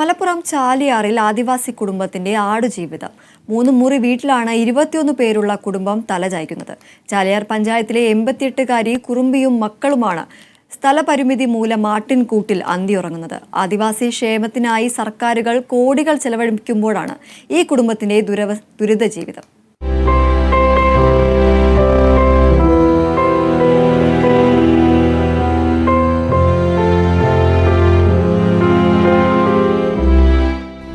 മലപ്പുറം ചാലിയാറിൽ ആദിവാസി കുടുംബത്തിന്റെ ആടുജീവിതം. മൂന്ന് മുറി വീട്ടിലാണ് ഇരുപത്തിയൊന്ന് പേരുള്ള കുടുംബം തലചായ്ക്കുന്നത് ചാലിയാർ പഞ്ചായത്തിലെ എൺപത്തിയെട്ടുകാരി കുറുമ്പിയും മക്കളുമാണ് സ്ഥലപരിമിതി മൂലം ആട്ടിൻകൂട്ടിൽ അന്തിയുറങ്ങുന്നത് ആദിവാസി ക്ഷേമത്തിനായി സർക്കാരുകൾ കോടികൾ ചെലവഴിക്കുമ്പോഴാണ് ഈ കുടുംബത്തിന്റെ ദുരവ ദുരിത ജീവിതം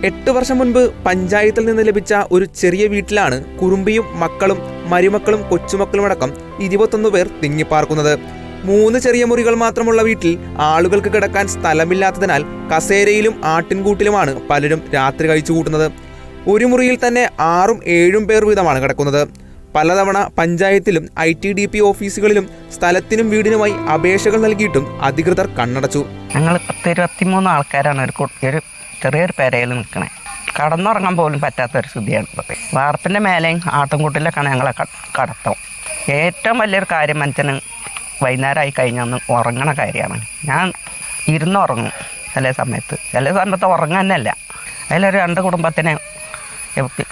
എട്ട് വർഷം മുൻപ് പഞ്ചായത്തിൽ നിന്ന് ലഭിച്ച ഒരു ചെറിയ വീട്ടിലാണ് കുറുമ്പിയും മക്കളും മരുമക്കളും കൊച്ചുമക്കളുമടക്കം ഇരുപത്തൊന്ന് പേർ തിങ്ങിപ്പാർക്കുന്നത്. മൂന്ന് ചെറിയ മുറികൾ മാത്രമുള്ള വീട്ടിൽ ആളുകൾക്ക് കിടക്കാൻ സ്ഥലമില്ലാത്തതിനാൽ കസേരയിലും ആട്ടിൻകൂട്ടിലുമാണ് പലരും രാത്രി കഴിച്ചു കൂട്ടുന്നത്. ഒരു മുറിയിൽ തന്നെ ആറും ഏഴും പേർ വീതമാണ് കിടക്കുന്നത്. പലതവണ പഞ്ചായത്തിലും ഐ ടി ഡി പി ഓഫീസുകളിലും സ്ഥലത്തിനും വീടിനുമായി അപേക്ഷകൾ നൽകിയിട്ടും അധികൃതർ കണ്ണടച്ചു. ഞങ്ങൾ പത്ത് ഇരുപത്തിമൂന്ന് ആൾക്കാരാണ് ഒരു ചെറിയൊരു പെരയിൽ നിൽക്കണേ. കടന്നുറങ്ങാൻ പോലും പറ്റാത്തൊരു സ്ഥിതിയാണ് ഇപ്പോൾ വാർപ്പിന്റെ മേലെയും ആട്ടുംകൂട്ടിലൊക്കെയാണ് ഞങ്ങളെ കടത്തും. ഏറ്റവും വലിയൊരു കാര്യം മനുഷ്യന് വൈകുന്നേരമായി കഴിഞ്ഞാൽ ഒന്ന് ഉറങ്ങണ കാര്യമാണ്. ഞാൻ ഇരുന്ന് ഉറങ്ങും ചില സമയത്ത്. ചില സമയത്ത് ഉറങ്ങാൻ തന്നെയല്ല. അതിലൊരു രണ്ട് കുടുംബത്തിനെ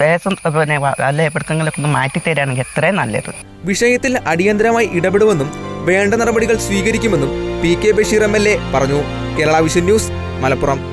കേസും പിന്നെ അല്ല എവിടത്തെങ്കിലൊക്കെ ഒന്ന് മാറ്റി തരികയാണെങ്കിൽ എത്രയും നല്ലത്. വിഷയത്തിൽ അടിയന്തരമായി ഇടപെടുമെന്നും വേണ്ട നടപടികൾ സ്വീകരിക്കുമെന്നും P K Basheer M L A പറഞ്ഞു. Kerala vision news Malappuram.